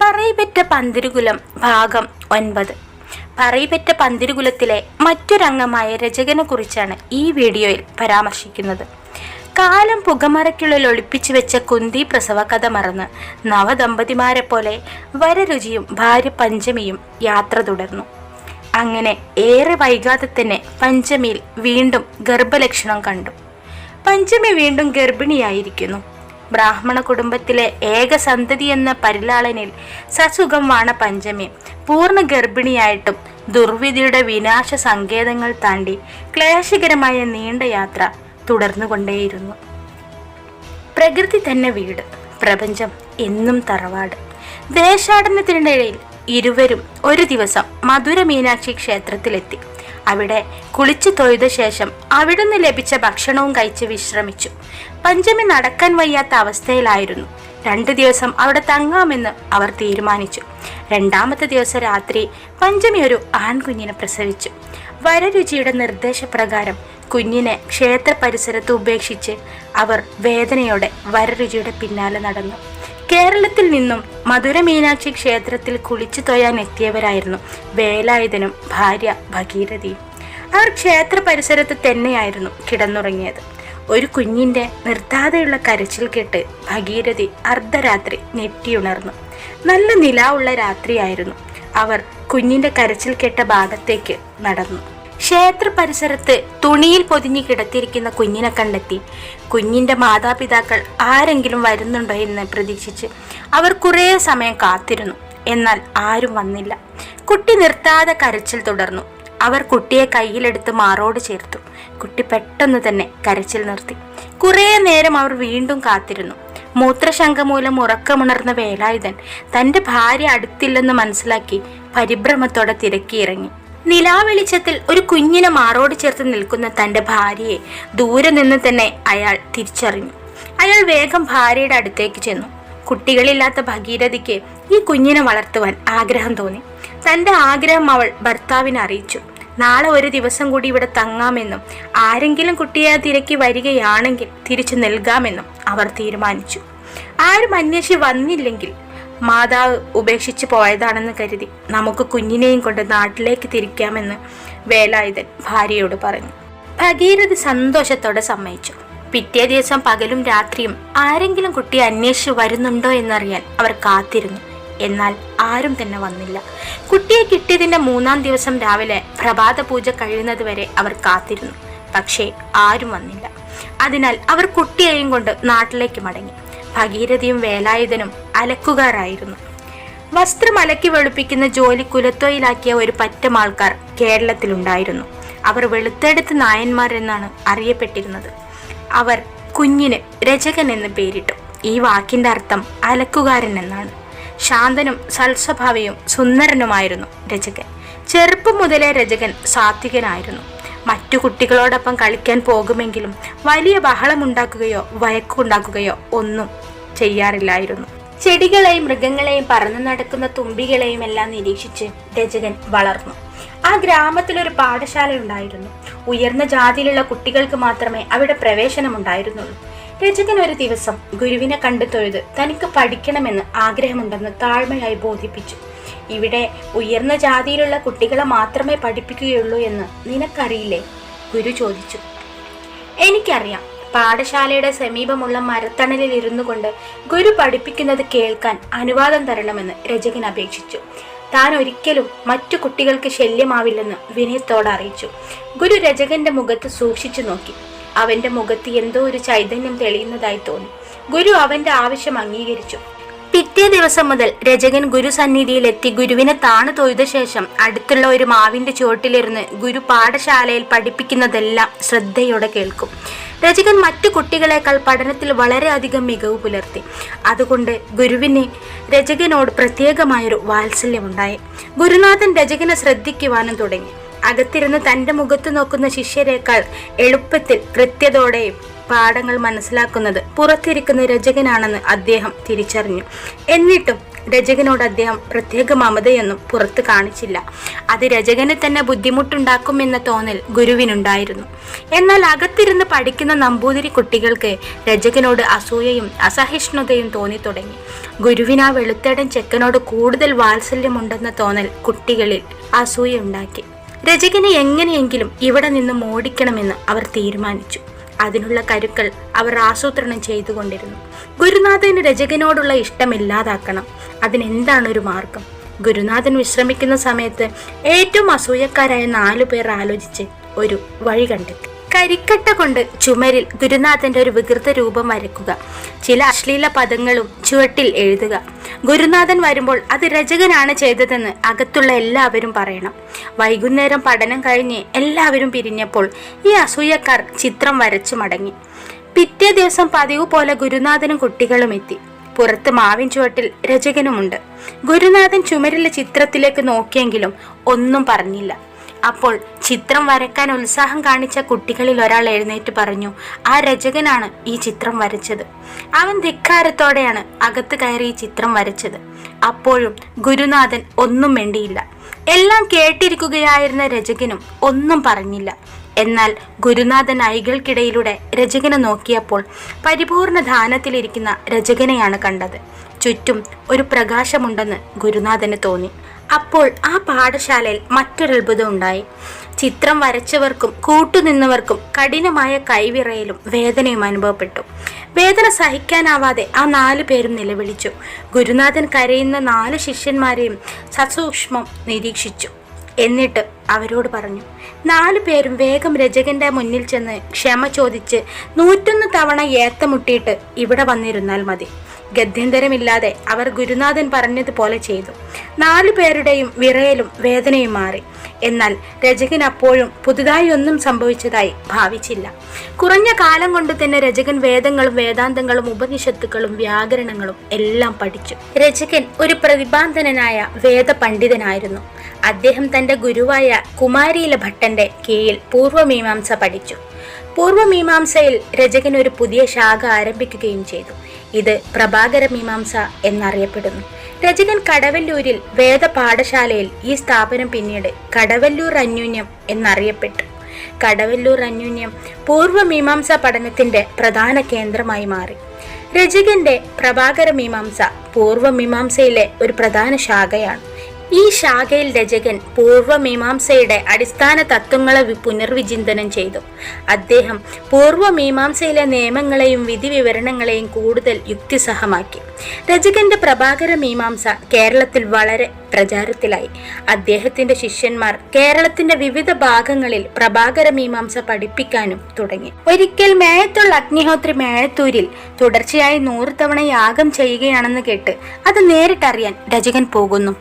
പറയിപെറ്റ പന്തിരുകുലം ഭാഗം ഒൻപത്. പറയിപെറ്റ പന്തിരുകുലത്തിലെ മറ്റൊരംഗമായ രചകനെ കുറിച്ചാണ് ഈ വീഡിയോയിൽ പരാമർശിക്കുന്നത്. കാലം പുകമറയ്ക്കുള്ളിൽ ഒളിപ്പിച്ചു വെച്ച കുന്തി പ്രസവ കഥ മറന്ന് നവദമ്പതിമാരെ പോലെ വരരുചിയും ഭാര്യ പഞ്ചമിയും യാത്ര തുടർന്നു. അങ്ങനെ ഏറെ വൈകാതെ തന്നെ പഞ്ചമിയിൽ വീണ്ടും ഗർഭലക്ഷണം കണ്ടു. പഞ്ചമി വീണ്ടും ഗർഭിണിയായിരിക്കുന്നു. ബ്രാഹ്മണ കുടുംബത്തിലെ ഏക സന്തതി എന്ന പരിലാളനിൽ സസുഖം വാണ പഞ്ചമി. പൂർണ ഗർഭിണിയായിട്ടും ദുർവിധിയുടെ വിനാശ സങ്കേതങ്ങൾ താണ്ടി ക്ലേശകരമായ നീണ്ട യാത്ര തുടർന്നുകൊണ്ടേയിരുന്നു. പ്രകൃതി തന്നെ വീട് പ്രപഞ്ചം എന്നും തറവാട്. ദേശാടനത്തിനിടയിൽ ഇരുവരും ഒരു ദിവസം മധുര മീനാക്ഷി ക്ഷേത്രത്തിലെത്തി. അവിടെ കുളിച്ചു തൊഴുത ശേഷം അവിടുന്ന് ലഭിച്ച ഭക്ഷണവും കഴിച്ച് വിശ്രമിച്ചു. പഞ്ചമി നടക്കാൻ വയ്യാത്ത അവസ്ഥയിലായിരുന്നു. രണ്ടു ദിവസം അവിടെ തങ്ങാമെന്ന് അവർ തീരുമാനിച്ചു. രണ്ടാമത്തെ ദിവസം രാത്രി പഞ്ചമി ഒരു ആൺകുഞ്ഞിനെ പ്രസവിച്ചു. വരരുചിയുടെ നിർദ്ദേശപ്രകാരം കുഞ്ഞിനെ ക്ഷേത്ര പരിസരത്ത് ഉപേക്ഷിച്ച് അവർ വേദനയോടെ വരരുചിയുടെ പിന്നാലെ നടന്നു. കേരളത്തിൽ നിന്നും മധുര മീനാക്ഷി ക്ഷേത്രത്തിൽ കുളിച്ചു തൊഴാൻ എത്തിയവരായിരുന്നു വേലായുധനും ഭാര്യ ഭഗീരഥിയും. അവർ ക്ഷേത്ര പരിസരത്ത് തന്നെയായിരുന്നു കിടന്നുറങ്ങിയത്. ഒരു കുഞ്ഞിന്റെ നിർത്താതെയുള്ള കരച്ചിൽ കേട്ട് ഭഗീരഥി അർദ്ധരാത്രി ഞെട്ടിയുണർന്നു. നല്ല നിലാവുള്ള രാത്രിയായിരുന്നു. അവർ കുഞ്ഞിന്റെ കരച്ചിൽ കേട്ട ഭാഗത്തേക്ക് നടന്നു. ക്ഷേത്ര പരിസരത്ത് തുണിയിൽ പൊതിഞ്ഞു കിടത്തിയിരിക്കുന്ന കുഞ്ഞിനെ കണ്ടെത്തി. കുഞ്ഞിന്റെ മാതാപിതാക്കൾ ആരെങ്കിലും വരുന്നുണ്ടോ എന്ന് പ്രതീക്ഷിച്ച് അവർ കുറേ സമയം കാത്തിരുന്നു. എന്നാൽ ആരും വന്നില്ല. കുട്ടി നിർത്താതെ കരച്ചിൽ തുടർന്നു. അവർ കുട്ടിയെ കയ്യിലെടുത്ത് മാറോട് ചേർത്തു. കുട്ടി പെട്ടെന്ന് തന്നെ കരച്ചിൽ നിർത്തി. കുറേ നേരം അവർ വീണ്ടും കാത്തിരുന്നു. മൂത്രശങ്ക മൂലം ഉറക്കമുണർന്ന വേലായുധൻ തന്റെ ഭാര്യ അടുത്തില്ലെന്ന് മനസ്സിലാക്കി പരിഭ്രമത്തോടെ തിരക്കിയിറങ്ങി. നിലാവെളിച്ചത്തിൽ ഒരു കുഞ്ഞിനെ മാറോട് ചേർത്ത് നിൽക്കുന്ന തന്റെ ഭാര്യയെ ദൂരെ നിന്ന് തന്നെ അയാൾ തിരിച്ചറിഞ്ഞു. അയാൾ വേഗം ഭാര്യയുടെ അടുത്തേക്ക് ചെന്നു. കുട്ടികളില്ലാത്ത ഭഗീരഥിക്ക് ഈ കുഞ്ഞിനെ വളർത്തുവാൻ ആഗ്രഹം തോന്നി. തന്റെ ആഗ്രഹം അവൾ ഭർത്താവിനെ അറിയിച്ചു. നാളെ ഒരു ദിവസം കൂടി ഇവിടെ തങ്ങാമെന്നും ആരെങ്കിലും കുട്ടിയെ തിരക്കി വരികയാണെങ്കിൽ തിരിച്ചു നൽകാമെന്നും അവർ തീരുമാനിച്ചു. ആരും അന്വേഷിച്ച് വന്നില്ലെങ്കിൽ മാതാവ് ഉപേക്ഷിച്ചു പോയതാണെന്ന് കരുതി നമുക്ക് കുഞ്ഞിനെയും കൊണ്ട് നാട്ടിലേക്ക് തിരിക്കാമെന്ന് വേലായുധൻ ഭാര്യയോട് പറഞ്ഞു. ഭഗീരഥ സന്തോഷത്തോടെ സമ്മതിച്ചു. പിറ്റേ ദിവസം പകലും രാത്രിയും ആരെങ്കിലും കുട്ടിയെ അന്വേഷിച്ച് വരുന്നുണ്ടോ എന്നറിയാൻ അവർ കാത്തിരുന്നു. എന്നാൽ ആരും തന്നെ വന്നില്ല. കുട്ടിയെ കിട്ടിയതിന്റെ മൂന്നാം ദിവസം രാവിലെ പ്രഭാത പൂജ കഴിയുന്നത് വരെ അവർ കാത്തിരുന്നു. പക്ഷേ ആരും വന്നില്ല. അതിനാൽ അവർ കുട്ടിയെയും കൊണ്ട് നാട്ടിലേക്ക് മടങ്ങി. ഭഗീരഥയും വേലായുധനും അലക്കുകാരായിരുന്നു വസ്ത്രം അലക്കി വെളുപ്പിക്കുന്ന ജോലി കുലത്തൊയിലാക്കിയ ഒരു പറ്റം ആൾക്കാർ കേരളത്തിലുണ്ടായിരുന്നു. അവർ വെളുത്തെടുത്ത് നായന്മാർ എന്നാണ് അറിയപ്പെട്ടിരുന്നത്. അവർ കുഞ്ഞിന് രചകൻ എന്ന് പേരിട്ടു. ഈ വാക്കിന്റെ അർത്ഥം അലക്കുകാരൻ എന്നാണ്. ശാന്തനും സൽസ്വഭാവിയും സുന്ദരനുമായിരുന്നു രചകൻ. ചെറുപ്പം മുതലേ രചകൻ സാത്വികനായിരുന്നു. മറ്റു കുട്ടികളോടൊപ്പം കളിക്കാൻ പോകുമെങ്കിലും വലിയ ബഹളമുണ്ടാക്കുകയോ വഴക്കുണ്ടാക്കുകയോ ഒന്നും ചെയ്യാറില്ലായിരുന്നു. ചെടികളെയും മൃഗങ്ങളെയും പറന്നു നടക്കുന്ന തുമ്പികളെയും എല്ലാം നിരീക്ഷിച്ച് രചകൻ വളർന്നു. ആ ഗ്രാമത്തിലൊരു പാഠശാല ഉണ്ടായിരുന്നു. ഉയർന്ന ജാതിയിലുള്ള കുട്ടികൾക്ക് മാത്രമേ അവിടെ പ്രവേശനം ഉണ്ടായിരുന്നുള്ളൂ രചകൻ ഒരു ദിവസം ഗുരുവിനെ കണ്ടു തൊഴുത് തനിക്ക് പഠിക്കണമെന്ന് ആഗ്രഹമുണ്ടെന്ന് താഴ്മയായി ബോധിപ്പിച്ചു. ഇവിടെ ഉയർന്ന ജാതിയിലുള്ള കുട്ടികളെ മാത്രമേ പഠിപ്പിക്കുകയുള്ളൂ എന്ന് നിനക്കറിയില്ലേ? ഗുരു ചോദിച്ചു. എനിക്കറിയാം. പാഠശാലയുടെ സമീപമുള്ള മരത്തണലിൽ ഇരുന്നു കൊണ്ട് ഗുരു പഠിപ്പിക്കുന്നത് കേൾക്കാൻ അനുവാദം തരണമെന്ന് രചകൻ അപേക്ഷിച്ചു. താൻ ഒരിക്കലും മറ്റു കുട്ടികൾക്ക് ശല്യമാവില്ലെന്ന് വിനയത്തോടെ അറിയിച്ചു. ഗുരു രചകന്റെ മുഖത്ത് സൂക്ഷിച്ചു നോക്കി. അവന്റെ മുഖത്ത് എന്തോ ഒരു ചൈതന്യം തെളിയുന്നതായി തോന്നി. ഗുരു അവന്റെ ആവശ്യം അംഗീകരിച്ചു. പിറ്റേ ദിവസം മുതൽ രചകൻ ഗുരുസന്നിധിയിലെത്തി ഗുരുവിനെ താണു തൊയ്ത ശേഷം അടുത്തുള്ള ഒരു മാവിന്റെ ചുവട്ടിലിരുന്ന് ഗുരു പാഠശാലയിൽ പഠിപ്പിക്കുന്നതെല്ലാം ശ്രദ്ധയോടെ കേൾക്കും. രചകൻ മറ്റു കുട്ടികളെക്കാൾ പഠനത്തിൽ വളരെയധികം മികവ് പുലർത്തി. അതുകൊണ്ട് ഗുരുവിന് രചകനോട് പ്രത്യേകമായൊരു വാത്സല്യമുണ്ടായി. ഗുരുനാഥൻ രചകനെ ശ്രദ്ധിക്കുവാനും തുടങ്ങി. അകത്തിരുന്ന് തന്റെ മുഖത്ത് നോക്കുന്ന ശിഷ്യരെക്കാൾ എളുപ്പത്തിൽ കൃത്യതയോടെയും പാഠങ്ങൾ മനസ്സിലാക്കുന്നത് പുറത്തിരിക്കുന്ന രചകനാണെന്ന് അദ്ദേഹം തിരിച്ചറിഞ്ഞു. എന്നിട്ടും രചകനോട് അദ്ദേഹം പ്രത്യേക മമതയൊന്നും പുറത്ത് കാണിച്ചില്ല. അത് രചകന് തന്നെ ബുദ്ധിമുട്ടുണ്ടാക്കുമെന്ന തോന്നൽ ഗുരുവിനുണ്ടായിരുന്നു. എന്നാൽ അകത്തിരുന്ന് പഠിക്കുന്ന നമ്പൂതിരി കുട്ടികൾക്ക് രചകനോട് അസൂയയും അസഹിഷ്ണുതയും തോന്നി തുടങ്ങി ഗുരുവിന് ആ വെളുത്തേടൻ ചെക്കനോട് കൂടുതൽ വാത്സല്യമുണ്ടെന്ന തോന്നൽ കുട്ടികളിൽ അസൂയ രചകനെ എങ്ങനെയെങ്കിലും ഇവിടെ നിന്ന് ഓടിക്കണമെന്ന് അവർ തീരുമാനിച്ചു. അതിനുള്ള കരുക്കൾ അവർ ആസൂത്രണം ചെയ്തുകൊണ്ടിരുന്നു. ഗുരുനാഥന് രചകനോടുള്ള ഇഷ്ടമില്ലാതാക്കണം. അതിനെന്താണ് ഒരു മാർഗം? ഗുരുനാഥൻ വിശ്രമിക്കുന്ന സമയത്ത് ഏറ്റവും അസൂയക്കാരായ നാലു പേർ ആലോചിച്ച് ഒരു വഴി കണ്ടെത്തി. കരിക്കട്ട കൊണ്ട് ചുമരിൽ ഗുരുനാഥന്റെ ഒരു വികൃത രൂപം വരയ്ക്കുക. ചില അശ്ലീല പദങ്ങളും ചുവട്ടിൽ എഴുതുക. ഗുരുനാഥൻ വരുമ്പോൾ അത് രചകനാണ് ചെയ്തതെന്ന് അകത്തുള്ള എല്ലാവരും പറയണം. വൈകുന്നേരം പഠനം കഴിഞ്ഞ് എല്ലാവരും പിരിഞ്ഞപ്പോൾ ഈ അസൂയക്കാർ ചിത്രം വരച്ചു മടങ്ങി. പിറ്റേ ദിവസം പതിവ് പോലെ ഗുരുനാഥനും കുട്ടികളും എത്തി. പുറത്ത് മാവിൻ ചുവട്ടിൽ രചകനുമുണ്ട്. ഗുരുനാഥൻ ചുമരിലെ ചിത്രത്തിലേക്ക് നോക്കിയെങ്കിലും ഒന്നും പറഞ്ഞില്ല. അപ്പോൾ ചിത്രം വരക്കാൻ ഉത്സാഹം കാണിച്ച കുട്ടികളിൽ ഒരാൾ എഴുന്നേറ്റ് പറഞ്ഞു ആ രചകനാണ് ഈ ചിത്രം വരച്ചത്. അവൻ ധിക്കാരത്തോടെയാണ് അകത്ത് കയറി ഈ ചിത്രം വരച്ചത്. അപ്പോഴും ഗുരുനാഥൻ ഒന്നും വേണ്ടിയില്ല എല്ലാം കേട്ടിരിക്കുകയായിരുന്ന രചകനും ഒന്നും പറഞ്ഞില്ല. എന്നാൽ ഗുരുനാഥൻ ഐകൾക്കിടയിലൂടെ രചകനെ നോക്കിയപ്പോൾ പരിപൂർണ ധാനത്തിലിരിക്കുന്ന രചകനെയാണ് കണ്ടത്. ചുറ്റും ഒരു പ്രകാശമുണ്ടെന്ന് ഗുരുനാഥന് തോന്നി. അപ്പോൾ ആ പാഠശാലയിൽ മറ്റൊരത്ഭുതം ഉണ്ടായി ചിത്രം വരച്ചവർക്കും കൂട്ടുനിന്നവർക്കും കഠിനമായ കൈവിറയലും വേദനയും അനുഭവപ്പെട്ടു. വേദന സഹിക്കാനാവാതെ ആ നാല് പേരും നിലവിളിച്ചു. ഗുരുനാഥൻ കരയുന്ന നാല് ശിഷ്യന്മാരെയും സസൂക്ഷ്മം നിരീക്ഷിച്ചു. എന്നിട്ട് അവരോട് പറഞ്ഞു നാല് പേരും വേഗം രചകന്റെ മുന്നിൽ ചെന്ന് ക്ഷമ ചോദിച്ച് നൂറ്റൊന്ന് തവണ ഏത്തമുട്ടിയിട്ട് ഇവിടെ വന്നിരുന്നാൽ മതി. ഗത്യന്തരമില്ലാതെ അവർ ഗുരുനാഥൻ പറഞ്ഞതുപോലെ ചെയ്തു. നാലു പേരുടെയും വിറയലും വേദനയും മാറി. എന്നാൽ രചകൻ അപ്പോഴും പുതുതായി ഒന്നും സംഭവിച്ചതായി ഭാവിച്ചില്ല. കുറഞ്ഞ കാലം കൊണ്ട് തന്നെ രചകൻ വേദങ്ങളും വേദാന്തങ്ങളും ഉപനിഷത്തുക്കളും വ്യാകരണങ്ങളും എല്ലാം പഠിച്ചു. രചകൻ ഒരു പ്രതിഭാന്തനായ വേദ പണ്ഡിതനായിരുന്നു അദ്ദേഹം തന്റെ ഗുരുവായ കുമാരിയില ഭട്ടന്റെ കീഴിൽ പൂർവമീമാംസ പഠിച്ചു. പൂർവമീമാംസയിൽ രചകൻ ഒരു പുതിയ ശാഖ ആരംഭിക്കുകയും ചെയ്തു. ഇത് പ്രഭാകര മീമാംസ എന്നറിയപ്പെടുന്നു. രചകൻ കടവല്ലൂരിൽ വേദപാഠശാലയിൽ ഈ സ്ഥാപനം പിന്നീട് കടവല്ലൂർ അന്യൂന്യം എന്നറിയപ്പെട്ടു. കടവല്ലൂർ അന്യൂന്യം പൂർവമീമാംസ പഠനത്തിന്റെ പ്രധാന കേന്ദ്രമായി മാറി. രചകന്റെ പ്രഭാകര മീമാംസ പൂർവമീമാംസയിലെ ഒരു പ്രധാന ശാഖയാണ്. ഈ ശാഖയിൽ രചകൻ പൂർവമീമാംസയുടെ അടിസ്ഥാന തത്വങ്ങളെ പുനർവിചിന്തനം ചെയ്തു. അദ്ദേഹം പൂർവമീമാംസയിലെ നിയമങ്ങളെയും വിധി വിവരണങ്ങളെയും കൂടുതൽ യുക്തിസഹമാക്കി. രചകന്റെ പ്രഭാകര മീമാംസ കേരളത്തിൽ വളരെ പ്രചാരത്തിലായി. അദ്ദേഹത്തിന്റെ ശിഷ്യന്മാർ കേരളത്തിന്റെ വിവിധ ഭാഗങ്ങളിൽ പ്രഭാകര മീമാംസ പഠിപ്പിക്കാനും തുടങ്ങി. ഒരിക്കൽ മേഴത്തുള്ള അഗ്നിഹോത്രി മേഴത്തൂരിൽ തുടർച്ചയായി നൂറ് തവണ യാഗം ചെയ്യുകയാണെന്ന് കേട്ട് അത് നേരിട്ടറിയാൻ രചകൻ പോകുന്നു.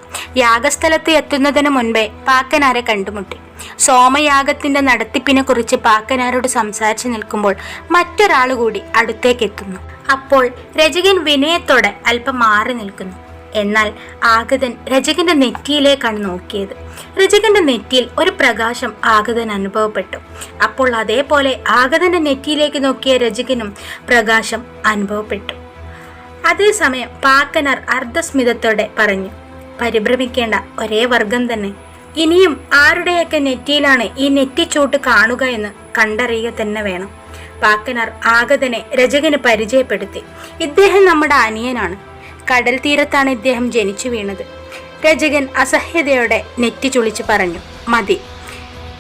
യാഗസ്ഥലത്ത് എത്തുന്നതിന് മുൻപേ പാക്കനാരെ കണ്ടുമുട്ടി. സോമയാഗത്തിന്റെ നടത്തിപ്പിനെ കുറിച്ച് പാക്കനാരോട് സംസാരിച്ചു നിൽക്കുമ്പോൾ മറ്റൊരാൾ കൂടി അടുത്തേക്ക് എത്തുന്നു അപ്പോൾ രചകൻ വിനയത്തോടെ അല്പം മാറി നിൽക്കുന്നു. എന്നാൽ ആഗതൻ രചകന്റെ നെറ്റിയിലേക്കാണ് നോക്കിയത്. രചകന്റെ നെറ്റിയിൽ ഒരു പ്രകാശം ആഗതൻ അനുഭവപ്പെട്ടു. അപ്പോൾ അതേപോലെ ആഗതന്റെ നെറ്റിയിലേക്ക് നോക്കിയ രചകനും പ്രകാശം അനുഭവപ്പെട്ടു. അതേസമയം പാക്കനാർ അർദ്ധസ്മിതത്തോടെ പറഞ്ഞു പരിഭ്രമിക്കേണ്ട ഒരേ വർഗം തന്നെ. ഇനിയും ആരുടെയൊക്കെ നെറ്റിയിലാണ് ഈ നെറ്റിച്ചൂട്ട് കാണുക എന്ന് കണ്ടറിയുക തന്നെ വേണം. പാക്കനാർ ആഗതനെ രചകന് പരിചയപ്പെടുത്തി. ഇദ്ദേഹം നമ്മുടെ അനിയനാണ്. കടൽ തീരത്താണ് ഇദ്ദേഹം ജനിച്ചു വീണത്. രചകൻ അസഹ്യതയോടെ നെറ്റി ചുളിച്ച് പറഞ്ഞു മതി.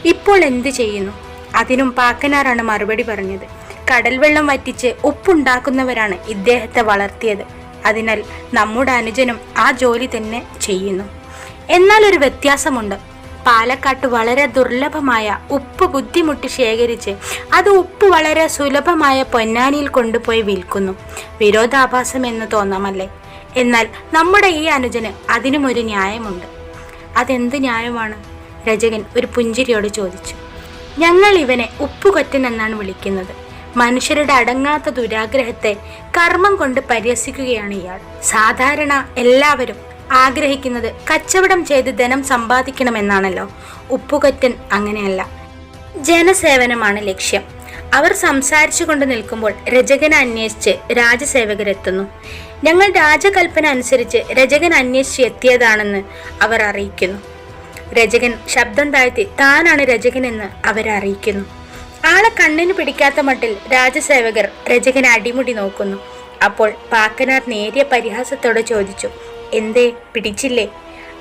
ഇപ്പോൾ എന്ത് ചെയ്യുന്നു? അതിനും പാക്കനാറാണ് മറുപടി പറഞ്ഞത്. കടൽ വെള്ളം വറ്റിച്ച് ഉപ്പുണ്ടാക്കുന്നവരാണ് ഇദ്ദേഹത്തെ വളർത്തിയത്. അതിനാൽ നമ്മുടെ അനുജനും ആ ജോലി തന്നെ ചെയ്യുന്നു. എന്നാൽ ഒരു വ്യത്യാസമുണ്ട്. പാലക്കാട്ട് വളരെ ദുർലഭമായ ഉപ്പ് ബുദ്ധിമുട്ടി ശേഖരിച്ച് അത് ഉപ്പ് വളരെ സുലഭമായ പൊന്നാനിയിൽ കൊണ്ടുപോയി വിൽക്കുന്നു. വിരോധാഭാസം എന്ന് തോന്നാമല്ലേ? എന്നാൽ നമ്മുടെ ഈ അനുജന് അതിനും ഒരു ന്യായമുണ്ട്. അതെന്ത് ന്യായമാണ്? രചകൻ ഒരു പുഞ്ചിരിയോട് ചോദിച്ചു. ഞങ്ങൾ ഇവനെ ഉപ്പുകൊറ്റൻ എന്നാണ് വിളിക്കുന്നത്. മനുഷ്യരുടെ അടങ്ങാത്ത ദുരാഗ്രഹത്തെ കർമ്മം കൊണ്ട് പരിഹസിക്കുകയാണ് ഇയാൾ. സാധാരണ എല്ലാവരും ആഗ്രഹിക്കുന്നത് കച്ചവടം ചെയ്ത് ധനം സമ്പാദിക്കണമെന്നാണല്ലോ. ഉപ്പുകറ്റൻ അങ്ങനെയല്ല. ജനസേവനമാണ് ലക്ഷ്യം. അവർ സംസാരിച്ചു കൊണ്ട് നിൽക്കുമ്പോൾ രചകനെ അന്വേഷിച്ച് രാജസേവകരെത്തുന്നു. ഞങ്ങൾ രാജകൽപ്പന അനുസരിച്ച് രചകൻ അന്വേഷിച്ച് എത്തിയതാണെന്ന് അവർ അറിയിക്കുന്നു. രചകൻ ശബ്ദം താഴ്ത്തി താനാണ് രചകനെന്ന് അവരെ അറിയിക്കുന്നു ആളെ കണ്ണിന് പിടിക്കാത്ത മട്ടിൽ രാജസേവകർ രചകനെ അടിമുടി നോക്കുന്നു. അപ്പോൾ പാക്കനാർ നേരിയ പരിഹാസത്തോടെ ചോദിച്ചു എന്തേ പിടിച്ചില്ലേ?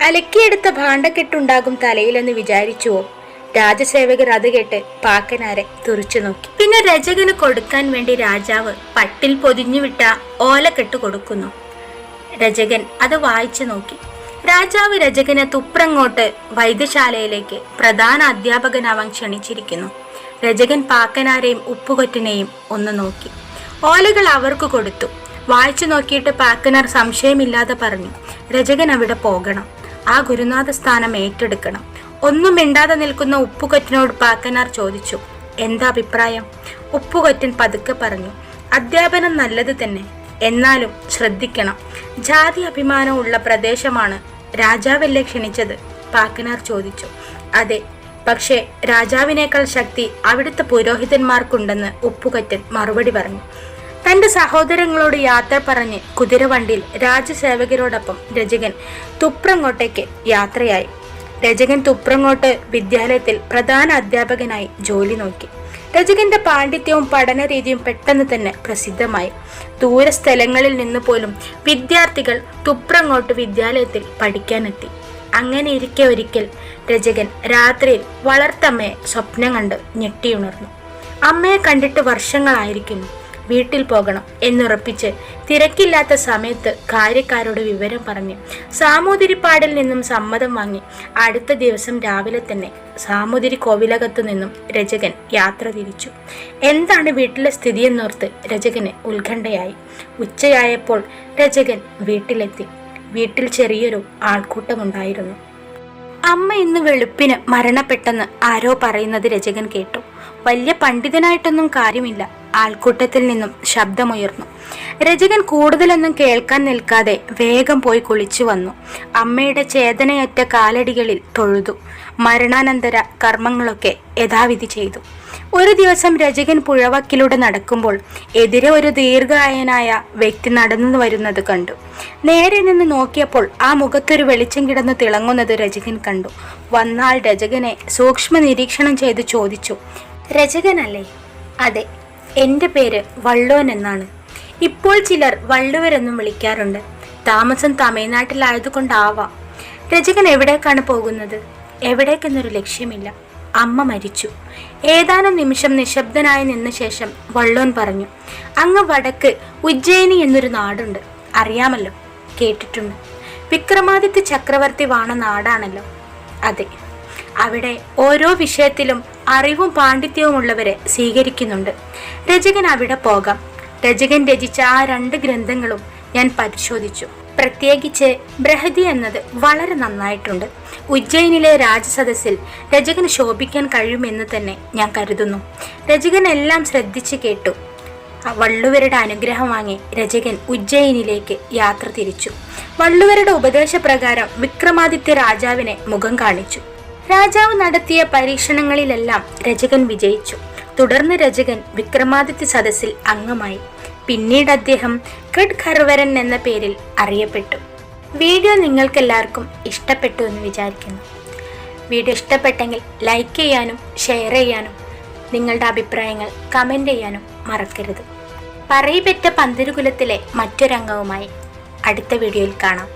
അലക്കിയെടുത്ത ഭാണ്ഡക്കെട്ടുണ്ടാകും തലയിലെന്ന് വിചാരിച്ചുവോ? രാജസേവകർ അത് കേട്ട് പാക്കനാരെ തുറച്ചു നോക്കി. പിന്നെ രചകന് കൊടുക്കാൻ വേണ്ടി രാജാവ് പട്ടിൽ പൊതിഞ്ഞുവിട്ട ഓലക്കെട്ട് കൊടുക്കുന്നു. രചകൻ അത് വായിച്ചു നോക്കി. രാജാവ് രചകനെ തുപ്രങ്ങോട്ട് വൈദ്യശാലയിലേക്ക് പ്രധാന അധ്യാപകനാവാൻ ക്ഷണിച്ചിരിക്കുന്നു. രചകൻ പാക്കനാരെയും ഉപ്പുകൊറ്റനെയും ഒന്ന് നോക്കി. ഓലകൾ അവർക്ക് കൊടുത്തു. വായിച്ചു നോക്കിയിട്ട് പാക്കനാർ സംശയമില്ലാതെ പറഞ്ഞു രചകൻ അവിടെ പോകണം. ആ ഗുരുനാഥ സ്ഥാനം ഏറ്റെടുക്കണം. ഒന്നും മിണ്ടാതെ നിൽക്കുന്ന ഉപ്പുകൊറ്റനോട് പാക്കനാർ ചോദിച്ചു എന്താ അഭിപ്രായം? ഉപ്പുകൊറ്റൻ പതുക്കെ പറഞ്ഞു അധ്യാപനം നല്ലത് തന്നെ. എന്നാലും ശ്രദ്ധിക്കണം. ജാതി അഭിമാനമുള്ള പ്രദേശമാണ്. രാജാവല്ലേ ക്ഷണിച്ചത്? പാക്കനാർ ചോദിച്ചു അതെ പക്ഷേ രാജാവിനേക്കാൾ ശക്തി അവിടുത്തെ പുരോഹിതന്മാർക്കുണ്ടെന്ന് ഉപ്പുകറ്റൻ മറുപടി പറഞ്ഞു. തന്റെ സഹോദരങ്ങളോട് യാത്ര പറഞ്ഞ് കുതിരവണ്ടിയിൽ രാജസേവകരോടൊപ്പം രചകൻ തുപ്രങ്ങോട്ടേക്ക് യാത്രയായി. രചകൻ തുപ്രങ്ങോട്ട് വിദ്യാലയത്തിൽ പ്രധാന അധ്യാപകനായി ജോലി നോക്കി. രചകന്റെ പാണ്ഡിത്യവും പഠന രീതിയും പെട്ടെന്ന് തന്നെ പ്രസിദ്ധമായി. ദൂരസ്ഥലങ്ങളിൽ നിന്ന് പോലും വിദ്യാർത്ഥികൾ തുപ്രങ്ങോട്ട് വിദ്യാലയത്തിൽ പഠിക്കാനെത്തി. അങ്ങനെ ഇരിക്കെ ഒരിക്കൽ രചകൻ രാത്രിയിൽ വളർത്തമ്മയെ സ്വപ്നം കണ്ട് ഞെട്ടിയുണർന്നു. അമ്മയെ കണ്ടിട്ട് വർഷങ്ങളായിരിക്കുന്നു വീട്ടിൽ പോകണം എന്നുറപ്പിച്ച് തിരക്കില്ലാത്ത സമയത്ത് കാര്യക്കാരോട് വിവരം പറഞ്ഞ് സാമൂതിരിപ്പാടിൽ നിന്നും സമ്മതം വാങ്ങി അടുത്ത ദിവസം രാവിലെ തന്നെ സാമൂതിരി കോവിലകത്തു നിന്നും രചകൻ യാത്ര തിരിച്ചു. എന്താണ് വീട്ടിലെ സ്ഥിതിയെന്നോർത്ത് രചകന് ഉത്കണ്ഠയായി. ഉച്ചയായപ്പോൾ രചകൻ വീട്ടിലെത്തി. വീട്ടിൽ ചെറിയൊരു ആൾക്കൂട്ടമുണ്ടായിരുന്നു. അമ്മ ഇന്ന് വെളുപ്പിന് മരണപ്പെട്ടെന്ന് ആരോ പറയുന്നത് രചകൻ കേട്ടു. വലിയ പണ്ഡിതനായിട്ടൊന്നും കാര്യമില്ല. ആൾക്കൂട്ടത്തിൽ നിന്നും ശബ്ദമുയർന്നു. രചകൻ കൂടുതലൊന്നും കേൾക്കാൻ നിൽക്കാതെ വേഗം പോയി കുളിച്ചു വന്നു. അമ്മയുടെ ചേതനയറ്റ കാലടികളിൽ തൊഴുതു. മരണാനന്തര കർമ്മങ്ങളൊക്കെ യഥാവിധി ചെയ്തു. ഒരു ദിവസം രചകൻ പുഴവക്കിലൂടെ നടക്കുമ്പോൾ എതിരെ ഒരു ദീർഘായനായ വ്യക്തി നടന്നു വരുന്നത് കണ്ടു. നേരെ നിന്ന് നോക്കിയപ്പോൾ ആ മുഖത്തൊരു വെളിച്ചം കിടന്ന് തിളങ്ങുന്നത് രചകൻ കണ്ടു. വന്നാൾ രചകനെ സൂക്ഷ്മ നിരീക്ഷണം ചെയ്ത് ചോദിച്ചു രചകനല്ലേ? അതെ എന്റെ പേര് വള്ളോൻ എന്നാണ്. ഇപ്പോൾ ചിലർ വള്ളുവരെന്നും വിളിക്കാറുണ്ട്. താമസം തമിഴ്നാട്ടിലായതുകൊണ്ടാവാം. രചകൻ എവിടേക്കാണ് പോകുന്നത്? എവിടേക്കെന്നൊരു ലക്ഷ്യമില്ല. അമ്മ മരിച്ചു. ഏതാനും നിമിഷം നിശബ്ദനായി നിന്ന ശേഷം വള്ളോൻ പറഞ്ഞു അങ്ങ് വടക്ക് ഉജ്ജയിനി എന്നൊരു നാടുണ്ട്. അറിയാമല്ലോ? കേട്ടിട്ടുണ്ട്. വിക്രമാദിത്യ ചക്രവർത്തി വാണ നാടാണല്ലോ? അതെ. അവിടെ ഓരോ വിഷയത്തിലും അറിവും പാണ്ഡിത്യവും ഉള്ളവരെ സ്വീകരിക്കുന്നുണ്ട്. രചകൻ അവിടെ പോകാം. രചകൻ രചിച്ച ആ രണ്ട് ഗ്രന്ഥങ്ങളും ഞാൻ പരിശോധിച്ചു. പ്രത്യേകിച്ച് ബ്രഹതി എന്നത് വളരെ നന്നായിട്ടുണ്ട്. ഉജ്ജയിനിലെ രാജസദസ്സിൽ രചകന് ശോഭിക്കാൻ കഴിയുമെന്ന് തന്നെ ഞാൻ കരുതുന്നു. രചകൻ എല്ലാം ശ്രദ്ധിച്ചു കേട്ടു. വള്ളുവരുടെ അനുഗ്രഹം വാങ്ങി രചകൻ ഉജ്ജയിനിലേക്ക് യാത്ര തിരിച്ചു. വള്ളുവരുടെ ഉപദേശപ്രകാരം വിക്രമാദിത്യ രാജാവിനെ മുഖം കാണിച്ചു. രാജാവ് നടത്തിയ പരീക്ഷണങ്ങളിലെല്ലാം രചകൻ വിജയിച്ചു. തുടർന്ന് രചകൻ വിക്രമാദിത്യ സദസ്സിൽ അംഗമായി. പിന്നീട് അദ്ദേഹം കഡ് ഖർവരൻ എന്ന പേരിൽ അറിയപ്പെട്ടു. വീഡിയോ നിങ്ങൾക്കെല്ലാവർക്കും ഇഷ്ടപ്പെട്ടു എന്ന് വിചാരിക്കുന്നു. വീഡിയോ ഇഷ്ടപ്പെട്ടെങ്കിൽ ലൈക്ക് ചെയ്യാനും ഷെയർ ചെയ്യാനും നിങ്ങളുടെ അഭിപ്രായങ്ങൾ കമന്റ് ചെയ്യാനും മറക്കരുത്. പറയിപ്പറ്റ പന്തിരുകുലത്തിലെ മറ്റൊരംഗവുമായി അടുത്ത വീഡിയോയിൽ കാണാം.